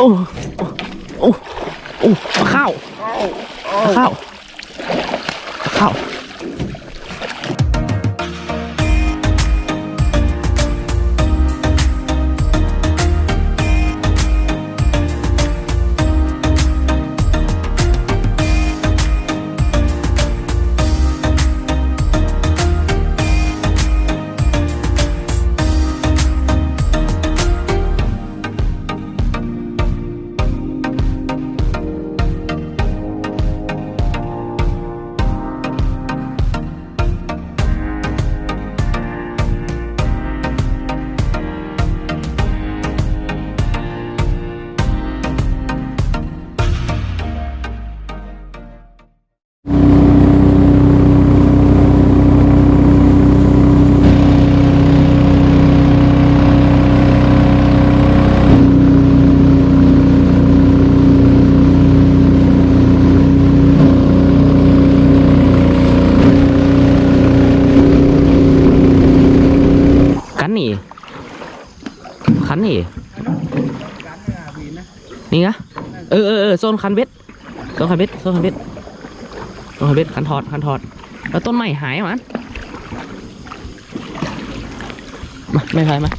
โอ้โอ้โอ้ข้าวข้าวข้าวันนี่คันนี่นี่ไงเออเออเออโซนคันเบ็ดโซนคันเบ็ดโซนคันเบ็ดโซนคันเบ็ดคันทอดคันทอด แล้วต้นไม้หายมันมาไม่ใช่มา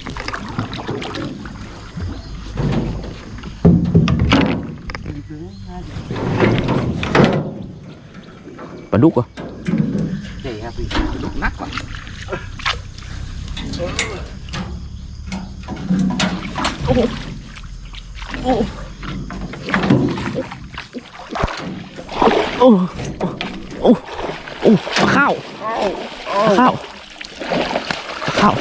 ปลาดุกเหรอะเดี๋ยวครับพี่นักกว่า โอ้โอ้โอ้โอ้ข้าวข้าวข้าว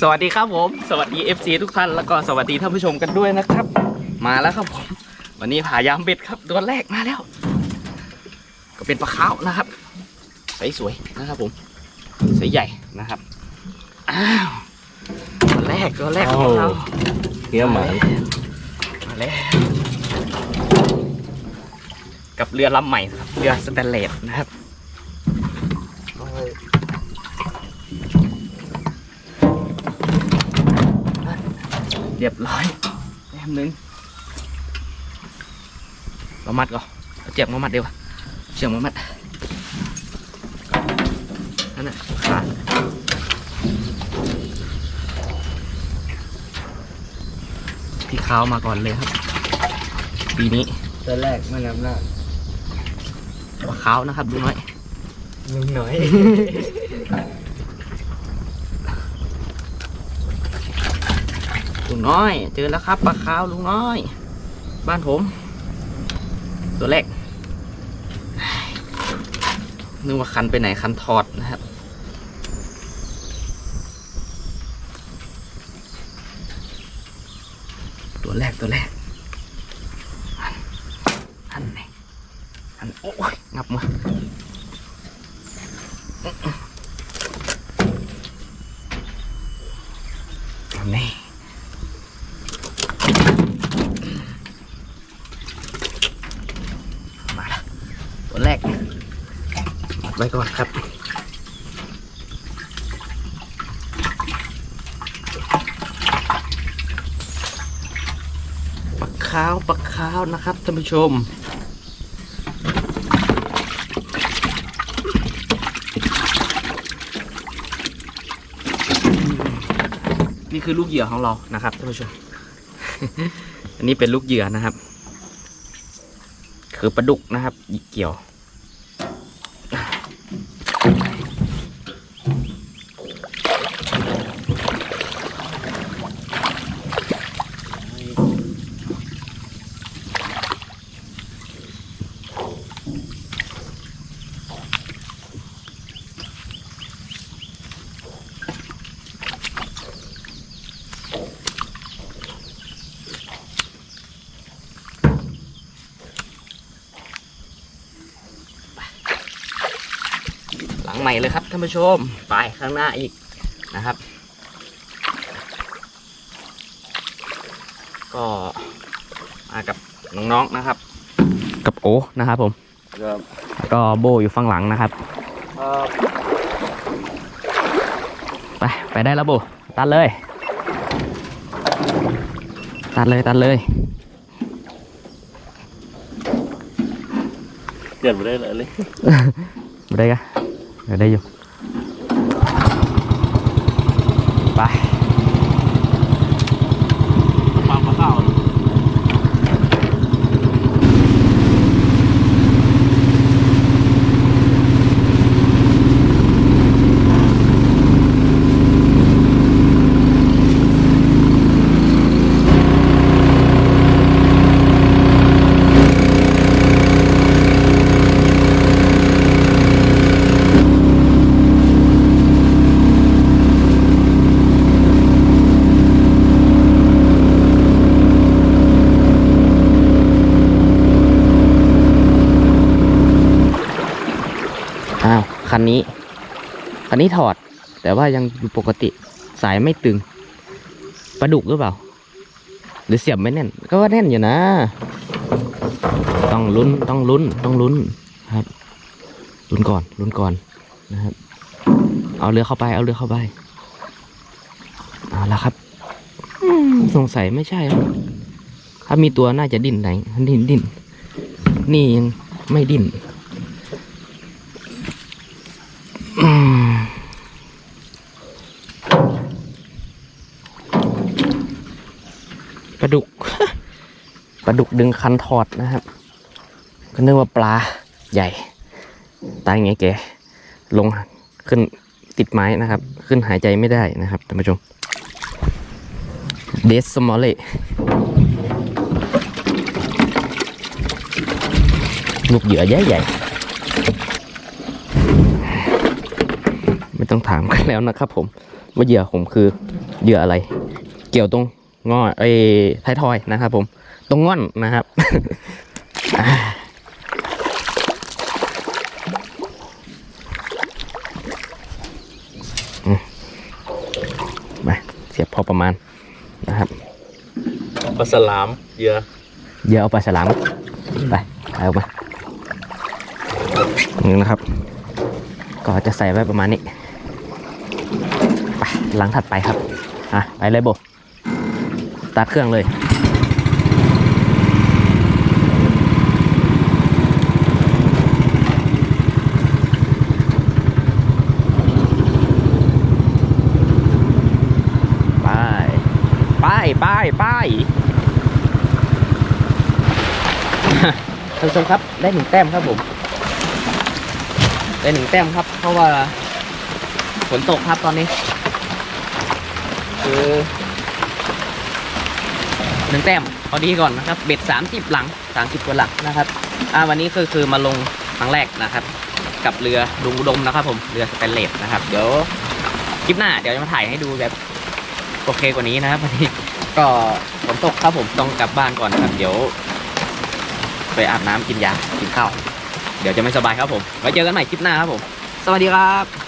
สวัสดีครับผม สวัสดี FC ทุกท่านแล้วก็สวัสดีท่านผู้ชมกันด้วยนะครับ มาแล้วครับผม วันนี้ผายามเบ็ดครับตัวแรกมาแล้ว ก็เป็นปลาขาวนะครับใสสวยนะครับผมใสใหญ่นะครับอ้าวตัวแรกตัวแรกของเราเกี้ยวหมามาแล้วกับเรือลำใหม่ครับเรือสแตนเลสนะครับ เรียบร้อยแต้มหนึ่งมามัดก่อนเอาเจียบมามัดดีกว่าเชือกมามัดนั่นน่ะขาดพี่ขาวมาก่อนเลยครับ ปีนี้ตัวแรกมันนำหน้าปลาขาวนะครับดูน้อยลุงหน่อย ลุงน้อย เจอแล้วครับปลาขาวลุงน้อย บ้านผม ตัวแรกนึกว่าคันไปไหนคันถอดนะครับตัวแรกตัวแรกอันอันไหนอันโอ้ยงับมาอันนี้มาแล้วตัวแรก ไว้ก่อนครับปลาขาวปลาขาวนะครับท่านผู้ชมนี่คือลูกเหยื่อของเรานะครับท่านผู้ชม อันนี้เป็นลูกเหยื่อนะครับ คือปลาดุกนะครับหยิกเกี่ยว ใหม่เลยครับท่านผู้ชมไปข้างหน้าอีกนะครับ ก็มากับน้องๆนะครับ กับโอนะครับผมครับแล้วก็โบอยู่ฝั่งหลังนะครับครับ ไปไปได้แล้วโบตัดเลย ตัดเลยตัดเลยเกิดมาได้เลยเลยไม่ได้กะ เดี๋ยวได้อยู่ ไป ปลาปลาข้าว อ้าว คันนี้ คันนี้ถอด แต่ว่ายังอยู่ปกติสายไม่ตึงปลาดุกหรือเปล่า หรือเสียบไม่แน่น ก็ว่าแน่นอยู่นะ ต้องลุ้นต้องลุ้นต้องลุ้นครับลุ้นก่อนลุ้นก่อนนะครับ เอาเรือเข้าไป เอาเรือเข้าไปเอาละครับสงสัยไม่ใช่หรอกถ้ามีตัวน่าจะดิ้นไหนดิ้นดิ้นนี่ยังไม่ดิ้น อืมปลาดุก ปลาดุกดึงคันถอดนะครับ ก็นึกว่าปลาใหญ่ ตายไงแกลงขึ้นติดไม้นะครับ ขึ้นหายใจไม่ได้นะครับท่านผู้ชมเดสสมอลเล่ลูกเหยื่อใหญ่ใหญ่ไม่ต้องถามกันแล้วนะครับผม ว่าเหยื่อผมคือเหยื่ออะไร เกี่ยวตรงงอไอ้ท้ายทอยนะครับผม ตรงง่อนนะครับอ่าอืมไปเสียบพอประมาณนะครับปลาสลามเหยื่อเหยื่อเอาปลาฉลามไปเอามานี่นะครับ ก็จะใส่ไว้ประมาณนี้ไปหลังถัดไปครับอะไปเลยโบสตาร์ทเครื่องเลย ไป ไปไปไป ท่านผู้ชมครับได้หนึ่งแต้มครับผมได้หนึ่งแต้มครับ เพราะว่าฝนตกครับตอนนี้ คือหนึ่งแต้มพอดีก่อนนะครับเบ็ดสามสิบหลังสามสิบกว่าหลังนะครับอ่าวันนี้คือคือมาลงครั้งแรกนะครับ กับเรือลุงอุดมนะครับ ผมเรือสแตนเลสนะครับ เดี๋ยวคลิปหน้าเดี๋ยวจะมาถ่ายให้ดูแบบโอเคกว่านี้นะครับวันนี้ ก็ฝนตกครับผมต้องกลับบ้านก่อนครับเดี๋ยว ไปอาบน้ำกินยากินข้าว เดี๋ยวจะไม่สบายครับผมไว้เจอกันใหม่คลิปหน้าครับผม สวัสดีครับ